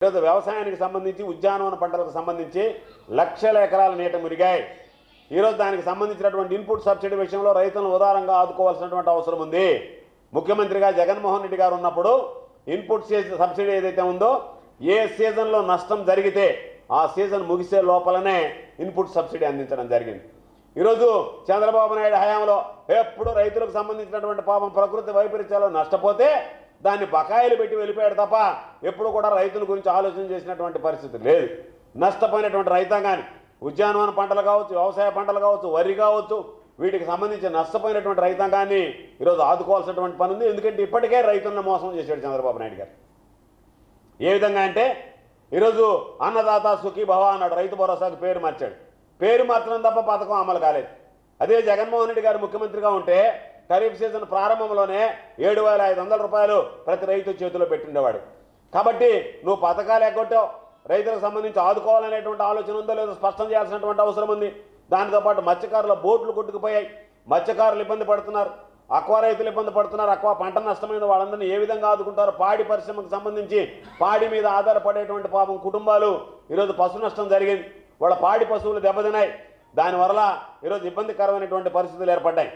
ఈరోజు వ్యవసాయానికి సంబంధించి ఉద్యానవన పంటలకు సంబంధించి లక్షల ఎకరాల నీట మురిగాయి ఈరోజు దానికి సంబంధించినటువంటి ఇన్పుట్ సబ్సిడీ విషయంలో రైతులను ఉదారంగా ఆదుకోవాల్సినటువంటి అవసరం ఉంది. ముఖ్యమంత్రిగా జగన్మోహన్ రెడ్డి గారు ఉన్నప్పుడు ఇన్పుట్ సబ్సిడీ ఏదైతే ఉందో ఏ సీజన్లో నష్టం జరిగితే ఆ సీజన్ ముగిసే లోపలనే ఇన్పుట్ సబ్సిడీ అందించడం జరిగింది. ఈరోజు చంద్రబాబు నాయుడు హయాంలో ఎప్పుడు రైతులకు సంబంధించినటువంటి పాపం ప్రకృతి వైపరీత్యాలు నష్టపోతే దాన్ని బకాయిలు పెట్టి వెళ్ళిపోయాడు తప్ప ఎప్పుడు కూడా రైతుల గురించి ఆలోచన చేసినటువంటి పరిస్థితి లేదు. నష్టపోయినటువంటి రైతాంగాన్ని ఉద్యానవన పంటలు కావచ్చు వ్యవసాయ పంటలు కావచ్చు వరి కావచ్చు వీటికి సంబంధించి నష్టపోయినటువంటి రైతాంగాన్ని ఈరోజు ఆదుకోవాల్సినటువంటి పని ఉంది. ఎందుకంటే ఇప్పటికే రైతులను మోసం చేశాడు చంద్రబాబు నాయుడు గారు. ఏ విధంగా అంటే ఈరోజు అన్నదాత సుఖీ భవ అన్నాడు. రైతు భరోసాకు పేరు మార్చాడు. పేరు మార్చడం తప్ప పథకం అమలు కాలేదు. అదే జగన్మోహన్ రెడ్డి గారు ముఖ్యమంత్రిగా ఉంటే ఖరీఫ్ సీజన్ ప్రారంభంలోనే ఏడు వేల ఐదు వందల రూపాయలు ప్రతి రైతు చేతిలో పెట్టిండేవాడు. కాబట్టి నువ్వు పథకాలు ఎగ్గొట్టావు. రైతులకు సంబంధించి ఆదుకోవాలనేటువంటి ఆలోచన ఉందో లేదో స్పష్టం చేయాల్సినటువంటి అవసరం ఉంది. దానితో పాటు మత్స్యకారుల బోట్లు కొట్టుకుపోయాయి. మత్స్యకారులు ఇబ్బంది పడుతున్నారు. అక్వా రైతులు ఇబ్బంది పడుతున్నారు. అక్వా పంట నష్టమైన వాళ్ళందరినీ ఏ విధంగా ఆదుకుంటారు పాడి పరిశ్రమకు సంబంధించి పాడి మీద ఆధారపడేటువంటి పాపం కుటుంబాలు ఈరోజు పశు నష్టం జరిగింది. వాళ్ళ పాడి పశువులు దెబ్బతిన్నాయి. దానివల్ల ఈరోజు ఇబ్బందికరమైనటువంటి పరిస్థితులు ఏర్పడ్డాయి.